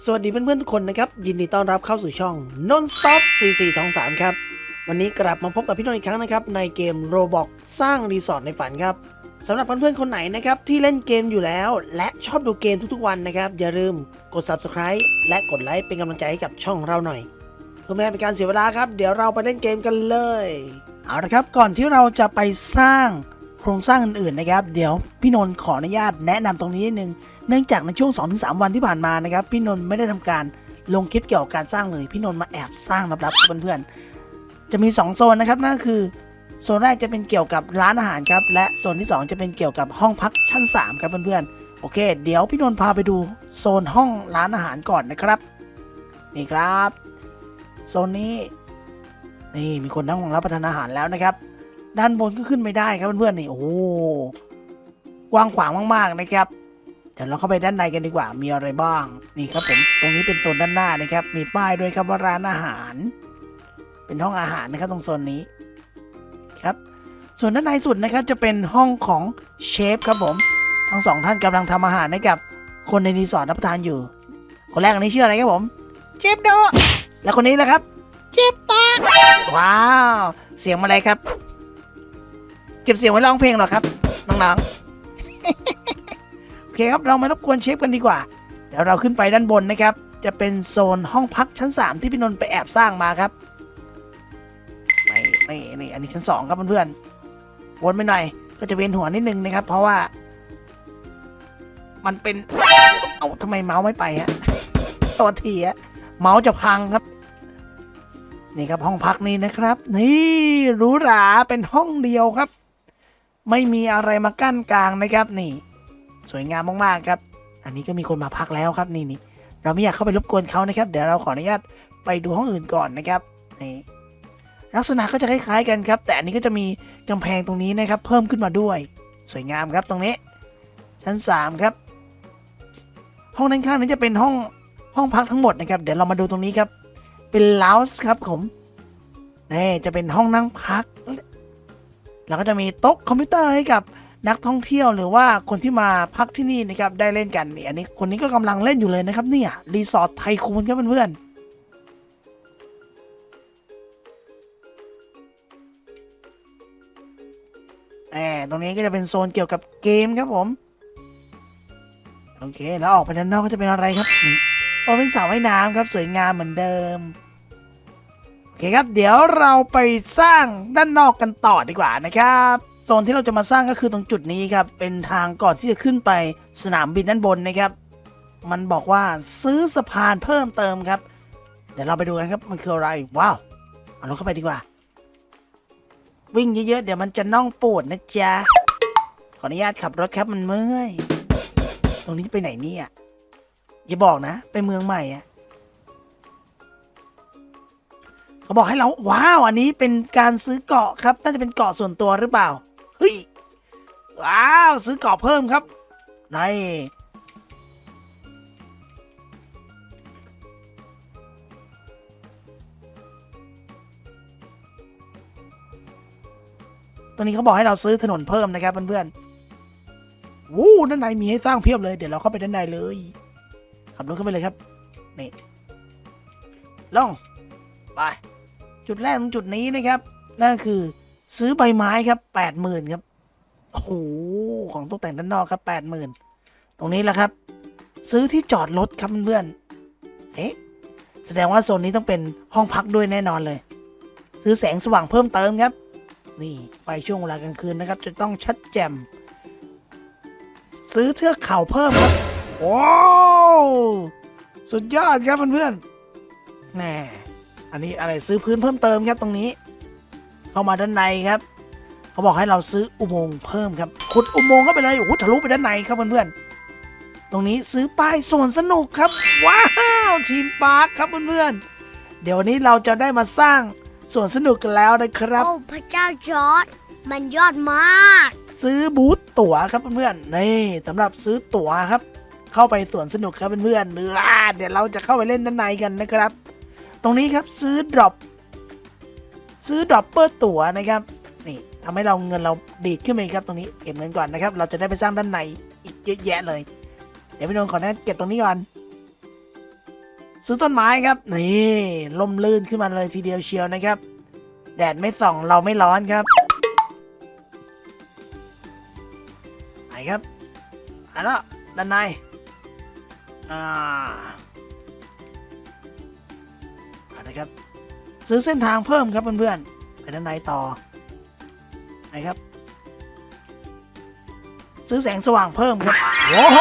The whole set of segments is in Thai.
สวัสดีเพื่อนๆทุกคนนะครับ ยินดีต้อนรับเข้าสู่ช่อง Non Stop 4423 ครับ วันนี้กลับมาพบกับพี่นนท์อีกครั้งนะครับ ในเกม Roblox สร้างรีสอร์ทในฝันครับสำหรับเพื่อนๆคนไหนนะครับ ที่เล่นเกมอยู่แล้ว และชอบดูเกมทุกๆวันนะครับ อย่าลืมกด Subscribe และกดไลค์เป็นกำลังใจให้กับช่องเราหน่อย เพื่อไม่ให้เป็นการเสียเวลาครับ เดี๋ยวเราไปเล่นเกมกันเลย เอาละครับก่อนที่เราจะไปสร้าง โครงสร้างอื่นๆนะครับ เดี๋ยวพี่นนท์ขออนุญาตแนะนำตรงนี้นิดนึง เนื่องจากในช่วง 2-3 วันที่ผ่านมานะครับ พี่นนท์ไม่ได้ทำการลงคลิปเกี่ยวกับการสร้างเลย พี่นนท์มาแอบสร้างลับๆเพื่อนๆ จะมี 2 โซนนะครับ นั่นคือโซนแรกจะเป็นเกี่ยวกับร้านอาหารครับ และโซนที่ 2 จะเป็นเกี่ยวกับห้องพักชั้น 3 ครับเพื่อนๆ โอเค เดี๋ยวพี่นนท์พาไปดูโซนห้องร้านอาหารก่อนนะครับ นี่ครับ โซนนี้ นี่มีคนนั่งรับประทานอาหารแล้วนะครับ ด้านบนก็ขึ้นไม่ได้ครับเพื่อนๆนี่โอ้กว้างขวางมากๆนะครับเดี๋ยวเราเข้าไปด้านในกันดีกว่า มีอะไรบ้าง นี่ครับผมตรงนี้เป็นโซนด้านหน้านะครับ มีป้ายด้วยครับว่าร้านอาหาร เป็นห้องอาหารนะครับตรงโซนนี้ครับ ส่วนด้านในสุดนะครับจะเป็นห้องของเชฟครับผม ทั้งสองท่านกำลังทำอาหารให้กับคนในรีสอร์ทรับประทานอยู่ คนแรกอันนี้ชื่ออะไรครับผมเชฟโดแล้วคนนี้นะครับเชฟตาว้าว เสียงอะไรครับ เก็บเสียงไว้ร้องเพลงเหรอครับน้องๆ โอเคครับเราไม่รบกวนเชฟกันดีกว่า เดี๋ยวเราขึ้นไปด้านบนนะครับ จะเป็นโซนห้องพักชั้น 3 ที่พี่นนท์ไปแอบสร้างมาครับไม่ไม่นี่อันนี้ชั้น 2 ครับเพื่อนๆวนไปหน่อยก็จะเวียนหัวนิดนึงนะครับ เพราะว่า มันเป็นเอาทำไมเมาส์ไม่ไปฮะตัวทีฮะเมาส์จะพังครับนี่ครับห้องพักนี้นะครับ นี่หรูหราเป็นห้องเดียวครับ ไม่มีอะไรมากั้นกลางนะครับนี่ สวยงามมากๆครับ อันนี้ก็มีคนมาพักแล้วครับนี่นี่เราไม่อยากเข้าไปรบกวนเขานะครับ เดี๋ยวเราขออนุญาตไปดูห้องอื่นก่อนนะครับนี่ลักษณะก็จะคล้ายๆกันครับ แต่อันนี้ก็จะมีกำแพงตรงนี้นะครับ เพิ่มขึ้นมาด้วย สวยงามครับตรงนี้ ชั้นสามครับ ห้องด้านข้างนี้จะเป็นห้องห้องพักทั้งหมดนะครับ เดี๋ยวเรามาดูตรงนี้ครับ เป็นลาวส์ครับผมนี่จะเป็นห้องนั่งพัก แล้วก็จะมีโต๊ะคอมพิวเตอร์ให้กับนักท่องเที่ยวหรือว่าคนที่มาพักที่นี่นะครับได้เล่นกันเนี่อันนี้คนนี้ก็กำลังเล่นอยู่เลยนะครับเนี่ยรีสอร์ทไทคูนครับเพื่อนๆแหมตรงนี้ก็จะเป็นโซนเกี่ยวกับเกมครับผม โอเค แล้วออกไปด้านนอกก็จะเป็นอะไรครับโอ้เป็นสระว่ายน้ำครับ สวยงามเหมือนเดิม เคครับ เดี๋ยวเราไปสร้างด้านนอกกันต่อดีกว่านะครับโซนที่เราจะมาสร้างก็คือตรงจุดนี้ครับ เป็นทางก่อนที่จะขึ้นไปสนามบินด้านบนนะครับ มันบอกว่าซื้อสะพานเพิ่มเติมครับ เดี๋ยวเราไปดูกันครับมันคืออะไร ว้าวเอาลงเข้าไปดีกว่า วิ่งเยอะๆ เดี๋ยวมันจะน่องปวดนะจ๊ะ ขออนุญาตขับรถครับมันเมื่อย ตรงนี้ไปไหนเนี่ยอย่าบอกนะ ไปเมืองใหม่อะ เขาบอกให้เราว้าวอันนี้เป็นการซื้อเกาะครับน่าจะเป็นเกาะส่วนตัวหรือเปล่าเฮ้ยว้าวซื้อเกาะเพิ่มครับในตรงนี้เขาบอกให้เราซื้อถนนเพิ่มนะครับเพื่อนๆวู้ด้านในมีให้สร้างเพียบเลย เดี๋ยวเราเข้าไปด้านในเลย ขับรถเข้าไปเลยครับ นี่ ลง ไป จุดแรกตรงจุดนี้นะครับ นั่นคือซื้อใบไม้ครับแปดหมื่นครับโอ้โหของตกแต่งด้านนอกครับแปดหมื่นตรงนี้แหละครับ ซื้อที่จอดรถครับเพื่อนเอ๊ะแสดงว่าโซนนี้ต้องเป็นห้องพักด้วยแน่นอนเลย ซื้อแสงสว่างเพิ่มเติมครับ นี่ไปช่วงเวลากลางคืนนะครับ จะต้องชัดแจ่มซื้อเทือกเขาเพิ่มครับว้สุดยอดครับเพื่อนๆแน่ อันนี้อะไรซื้อพื้นเพิ่มเติมครับตรงนี้ เข้ามาด้านในครับ เขาบอกให้เราซื้ออุโมงค์เพิ่มครับขุดอุโมงค์เข้าไปเลยโอ้โหทะลุไปด้านในครับเพื่อนๆตรงนี้ซื้อป้ายสวนสนุกครับ ว้าวทีมปาร์คครับเพื่อนๆเดี๋ยววันนี้เราจะได้มาสร้างสวนสนุกกันแล้วนะครับโอ้พระเจ้าจอร์ดมันยอดมาก ซื้อบูธตั๋วครับเพื่อนๆนี่สำหรับซื้อตั๋วครับ เข้าไปสวนสนุกครับเพื่อนๆเนื้อเดี๋ยวเราจะเข้าไปเล่นด้านในกันนะครับ ตรงนี้ครับซื้อดรอปซื้อดรอปเปอร์ตั๋วนะครับนี่ทำให้เราเงินเราดีดขึ้นมาอีกครับตรงนี้เก็บเงินก่อนนะครับ เราจะได้ไปสร้างด้านในอีกเยอะแยะเลย เดี๋ยวพี่นนท์ขอนะเก็บตรงนี้ก่อน ซื้อต้นไม้ครับนี่ลมลื่นขึ้นมาเลยทีเดียวเชียวนะครับ แดดไม่ส่องเราไม่ร้อนครับไหนครับอะแล้วด้านในอ่า เอะครับ ซื้อเส้นทางเพิ่มครับเพื่อนๆไปด้านในต่อไหนครับ ซื้อแสงสว่างเพิ่มครับโอ้โห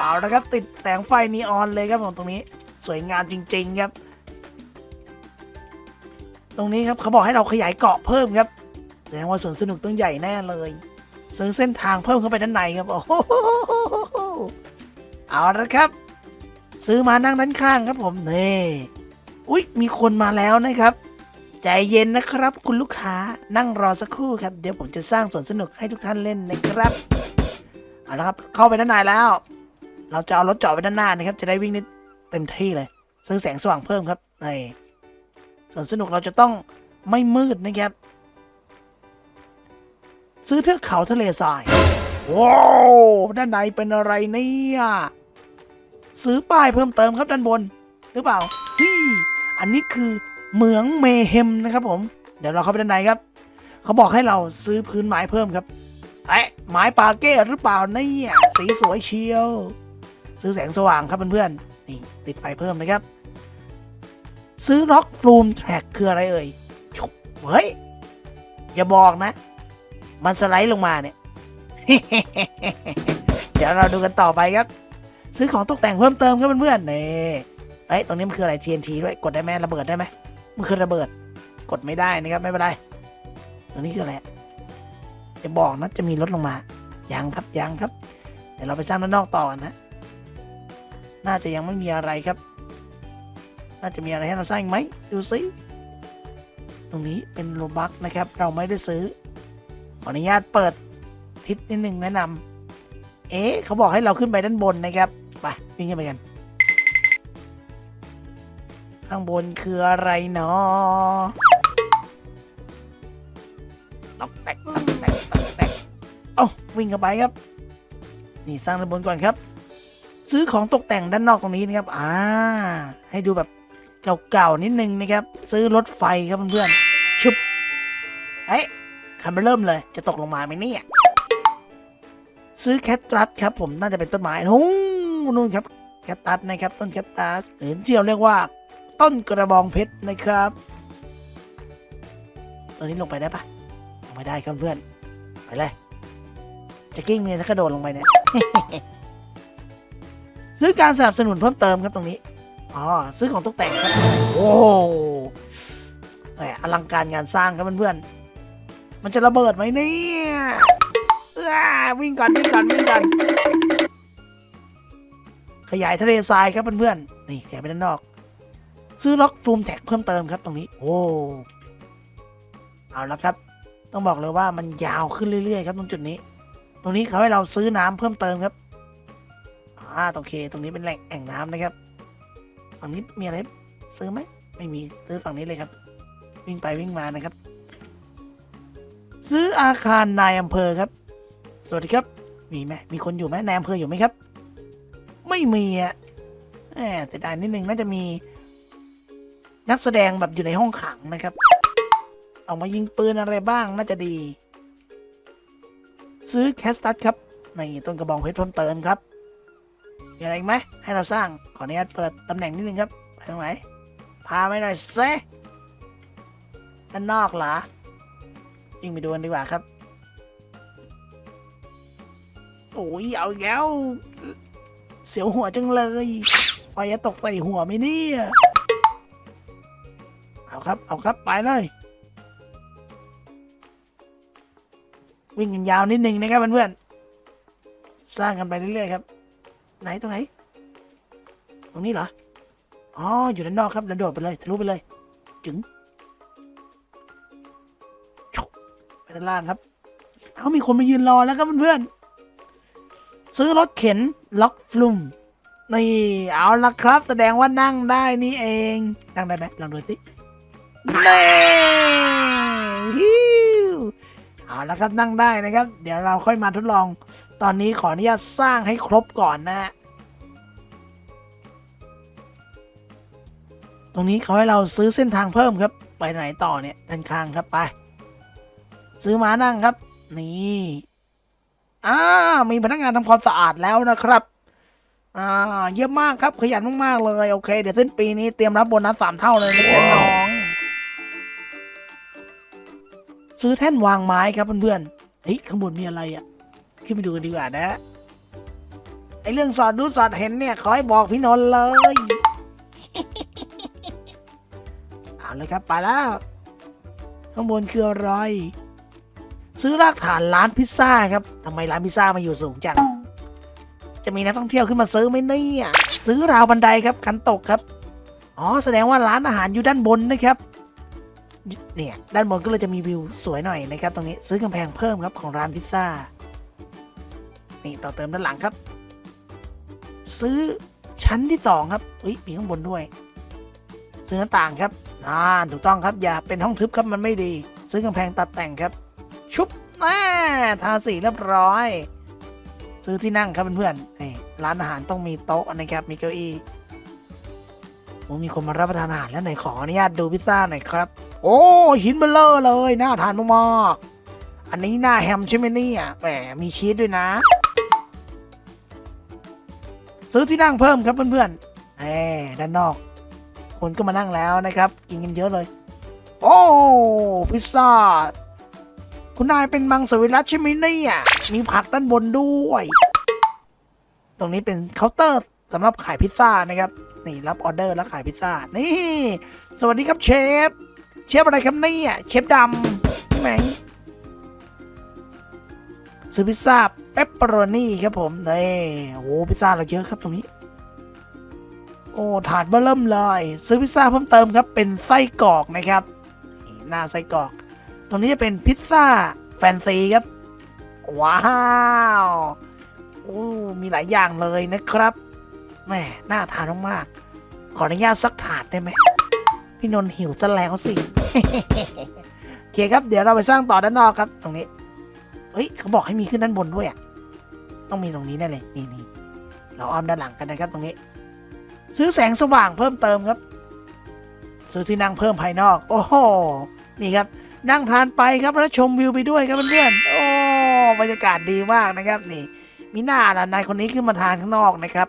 เอาละครับ ติดแสงไฟนีออนเลยครับผมตรงนี้ สวยงามจริง ๆครับ ตรงนี้ครับเขาบอกให้เราขยายเกาะเพิ่มครับแสดงว่าสวนสนุกต้องใหญ่แน่เลย ซื้อเส้นทางเพิ่มเข้าไปด้านในครับโอ้โหเอาละครับ ซื้อมานั่งด้านข้างครับผมนี่ อุ๊ย มีคนมาแล้วนะครับ ใจเย็นนะครับ คุณลูกค้านั่งรอสักครู่ครับ เดี๋ยวผมจะสร้างสวนสนุกให้ทุกท่านเล่นนะครับเอาละครับเข้าไปด้านในแล้ว เราจะเอารถจอดไว้ด้านหน้านะครับ จะได้วิ่งได้เต็มที่เลยซื้อแสงสว่างเพิ่มครับในสวนสนุกเราจะต้องไม่มืดนะครับ ซื้อเทือกเขาทะเลทรายว้าวด้านในเป็นอะไรเนี่ย ซื้อป้ายเพิ่มเติมครับด้านบน หรือเปล่าฮี่ อันนี้คือเหมืองเมเฮมนะครับผม เดี๋ยวเราเข้าไปด้านในครับ เขาบอกให้เราซื้อพื้นไม้เพิ่มครับไอ้ไม้ปาเก้หรือเปล่าเนี่ยสีสวยเชียว ซื้อแสงสว่างครับเพื่อนๆนี่ติดไฟเพิ่มนะครับ ซื้อล็อกฟลูมแทร็กคืออะไรเอ่ยชุบเฮ้ยอย่าบอกนะ มันสไลด์ลงมาเนี่ย เดี๋ยวเราดูกันต่อไปครับ ซื้อของตกแต่งเพิ่มเติมครับเพื่อนๆนี่ เอ้ยตรงนี้มันคืออะไร TNT ด้วยกดได้ไหมระเบิดได้ไหมมันคือระเบิด กดไม่ได้นะครับไม่เป็นไรตรงนี้คืออะไรจะบอกนะจะมีรถลงมายังครับยังครับเดี๋ยวเราไปสร้างด้านนอกต่อกันนะ น่าจะยังไม่มีอะไรครับ น่าจะมีอะไรให้เราสร้างไหมดูซิตรงนี้เป็นโลบักนะครับ เราไม่ได้ซื้อขออนุญาตเปิดทิศนิดหนึ่งแนะนำเอ๊ะเขาบอกให้เราขึ้นไปด้านบนนะครับไปวิ่งขึ้นไปกัน ข้างบนคืออะไรเนาะล็อกแตกล็อกแตกล็อกแตกเอ้าวิ่งเข้าไปครับ นี่สร้างด้านบนก่อนครับ ซื้อของตกแต่งด้านนอกตรงนี้นะครับอ่าให้ดูแบบเก่าๆนิดนึงนะครับ ซื้อรถไฟครับเพื่อนๆชุบเฮ้ยคันไปเริ่มเลย จะตกลงมาไหมเนี่ยซื้อแคทตัสครับผมน่าจะเป็นต้นไม้นู่นนู่นครับแคทตัสนะครับต้นแคทตัสหรือที่เราเรียกว่า ต้นกระบองเพชรนะครับตัวนี้ลงไปได้ปะลงไปได้ครับเพื่อนไปเลยจะกิ้งเนี่ยถ้ากระโดดลงไปเนี่ยซื้อการสนับสนุนเพิ่มเติมครับตรงนี้อ๋อซื้อของตกแต่งครับโอ้แหมอลังการงานสร้างครับเพื่อนๆมันจะระเบิดไหมเนี่ยอ้าวิ่งก่อนวิ่งก่อนวิ่งก่อนขยายทะเลทรายครับเพื่อนๆนี่ขยายไปด้านนอก ซื้อล็อกฟลูมแท็กเพิ่มเติมครับตรงนี้ โอ้เอาละครับ ต้องบอกเลยว่ามันยาวขึ้นเรื่อยๆ ครับตรงจุดนี้ ตรงนี้เขาให้เราซื้อน้ำเพิ่มเติมครับอ่าโอเค ตรงนี้เป็นแหล่งแอ่งน้ำนะครับฝั่งนี้มีอะไรซื้อไหมไม่มีซื้อฝั่งนี้เลยครับ วิ่งไปวิ่งมานะครับ ซื้ออาคารนายอำเภอครับ สวัสดีครับ มีไหมมีคนอยู่ไหมนายอำเภออยู่ไหมครับ ไม่มีอะแหมแต่ดายนิดนึงน่าจะมี นักแสดงแบบอยู่ในห้องขังนะครับ เอามายิงปืนอะไรบ้างน่าจะดี ซื้อแคสตัสครับ ในต้นกระบองเพชรเพิ่มเติมครับมีอะไรอีกไหมให้เราสร้างขออนุญาตเปิดตำแหน่งนิดนึงครับไปตรงไหนพาไปหน่อยเซด้านนอกเหรอวิ่งไปดูกันดีกว่าครับโอ้ยเอาอีกแล้ว เสียวหัวจังเลยไฟจะตกใส่หัวไหมเนี่ย ครับ เอาครับ ไปเลย วิ่งกันยาวนิดนึงนะครับเพื่อนๆ สร้างกันไปเรื่อยๆครับ ไหนตรงไหน ตรงนี้เหรอ อ๋อ อยู่ด้านนอกครับแล้วโดดไปเลย ทะลุไปเลย จึงไปด้านล่างครับเอามีคนมายืนรอแล้วครับเพื่อนๆ ซื้อรถเข็นล็อกฟลุมนี่เอาละครับ แสดงว่านั่งได้นี่เอง นั่งได้ไหมลองดูสิ เน่เอาละครับนั่งได้นะครับ เดี๋ยวเราค่อยมาทดลอง ตอนนี้ขออนุญาตสร้างให้ครบก่อนนะฮะตรงนี้เขาให้เราซื้อเส้นทางเพิ่มครับ ไปไหนต่อเนี่ยด้านข้างครับไป ซื้อม้านั่งครับ นี่อ่ามีพนักงานทำความสะอาดแล้วนะครับอ่าเยี่ยมากครับขยันมากๆเลย โอเค เดี๋ยวสิ้นปีนี้เตรียมรับโบนัสสามเท่าเลยนะจ๊น้อง ซื้อแท่นวางไม้ครับเพื่อนๆเฮ้ยข้างบนมีอะไรอะ ขึ้นไปดูกันดีกว่านะไอเรื่องสอดรู้สอดเห็นเนี่ยขอให้บอกพี่นนท์เลยเอาเลยครับไปแล้ว ข้างบนคืออะไร ซื้อรากฐานร้านพิซซ่าครับทำไมร้านพิซซ่ามาอยู่สูงจังจะมีนักท่องเที่ยวขึ้นมาซื้อไหมเนี่ยซื้อราวบันไดครับกันตกครับอ๋อแสดงว่าร้านอาหารอยู่ด้านบนนะครับ เนี่ยด้านบนก็เลยจะมีวิวสวยหน่อยนะครับ ตรงนี้ซื้อกำแพงเพิ่มครับของร้านพิซซ่า นี่ต่อเติมด้านหลังครับ ซื้อชั้นที่สองครับอุ้ยมีข้างบนด้วย ซื้อหน้าต่างครับอ่าถูกต้องครับอย่าเป็นห้องทึบครับมันไม่ดี ซื้อกำแพงตัดแต่งครับ ชุบแม่ทาสีเรียบร้อย ซื้อที่นั่งครับเพื่อนๆนี่ร้านอาหารต้องมีโต๊ะนะครับมีเก้าอี้มีคนมารับประทานอาหารแล้วไหนขออนุญาตดูพิซซ่าหน่อยครับ โอ้หินเบลเลอร์เลยน่าทานมากๆอันนี้หน้าแฮมใช่ไหมเนี่ยแหมมีชีสด้วยนะ ซื้อที่นั่งเพิ่มครับเพื่อนๆเอ้ด้านนอก คนก็มานั่งแล้วนะครับ กินกันเยอะเลย โอ้พิซซ่าคุณนายเป็นมังสวิรัตใช่ไหมเนี่ยมีผักด้านบนด้วย ตรงนี้เป็นเคาน์เตอร์สำหรับขายพิซซ่านะครับ นี่รับออเดอร์แล้วขายพิซซ่า นี่ สวัสดีครับเชฟ เชฟอะไรครับเนี่ยเชฟดำพี่แมงซื้อพิซซ่าเปปเปอโรนี่ครับผมนี่โอ้พิซซ่าเราเยอะครับตรงนี้ โอ้ถาดเบอร์เริ่มเลย ซื้อพิซซ่าเพิ่มเติมครับ เป็นไส้กรอกนะครับนี่หน้าไส้กรอก ตรงนี้จะเป็นพิซซ่าแฟนซีครับ ว้าวโอ้มีหลายอย่างเลยนะครับแม่น่าทานมากๆขออนุญาตสักถาดได้ไหม พี่นนท์หิวซะแล้วสิ โอเคครับ เดี๋ยวเราไปสร้างต่อด้านนอกครับ ตรงนี้ เฮ้ยเขาบอกให้มีขึ้นด้านบนด้วยอะ ต้องมีตรงนี้แน่เลย นี่นี่เราอ้อมด้านหลังกันนะครับ ตรงนี้ ซื้อแสงสว่างเพิ่มเติมครับ ซื้อที่นั่งเพิ่มภายนอก โอ้โห นี่ครับ นั่งทานไปครับแล้วชมวิวไปด้วยครับเพื่อนๆ โอ้บรรยากาศดีมากนะครับ นี่ มีหน้าละนายคนนี้ขึ้นมาทานข้างนอกนะครับ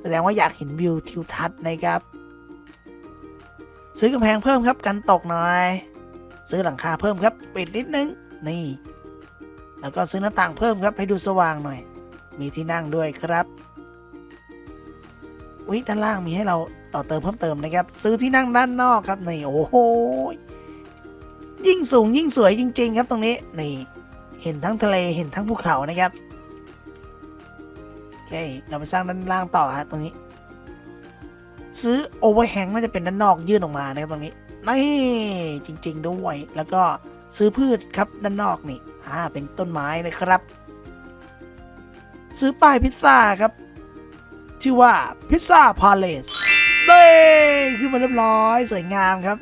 แสดงว่าอยากเห็นวิวทิวทัศน์นะครับ ซื้อกำแพงเพิ่มครับกันตกหน่อย ซื้อหลังคาเพิ่มครับปิดนิดนึงนี่ แล้วก็ซื้อหน้าต่างเพิ่มครับให้ดูสว่างหน่อย มีที่นั่งด้วยครับอุ๊ยด้านล่างมีให้เราต่อเติมเพิ่มเติมนะครับ ซื้อที่นั่งด้านนอกครับนี่โอ้โหยิ่งสูงยิ่งสวยจริง ๆ ครับตรงนี้นี่เห็นทั้งทะเลเห็นทั้งภูเขานะครับโอเคเราไปสร้างด้านล่างต่อฮะตรงนี้ ซื้อโอเวอร์แฮงน่าจะเป็นด้านนอกยื่นออกมานะครับตรงนี้นี่จริง ๆ ด้วย แล้วก็ซื้อพืชครับด้านนอกนี่อ่าเป็นต้นไม้นะครับ ซื้อป้ายพิซซ่าครับ ชื่อว่าพิซซ่าพาเลสเด้ขึ้นมาเรียบร้อยสวยงามครับ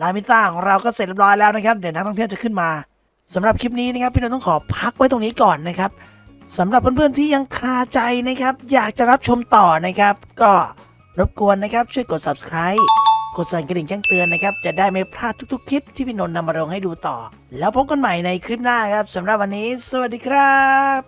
ร้านพิซซ่าของเราก็เสร็จเรียบร้อยแล้วนะครับ เดี๋ยวนักท่องเที่ยวจะขึ้นมาสำหรับคลิปนี้นะครับพี่นนท์ต้องขอพักไว้ตรงนี้ก่อนนะครับสำหรับเพื่อนๆที่ยังคาใจนะครับ อยากจะรับชมต่อนะครับ ก็ รบกวนนะครับช่วยกด subscribe กดสั่นกระดิ่งแจ้งเตือนนะครับ จะได้ไม่พลาดทุกๆ คลิปที่พี่นนท์นำมาลงให้ดูต่อ แล้วพบกันใหม่ในคลิปหน้าครับสำหรับวันนี้ สวัสดีครับ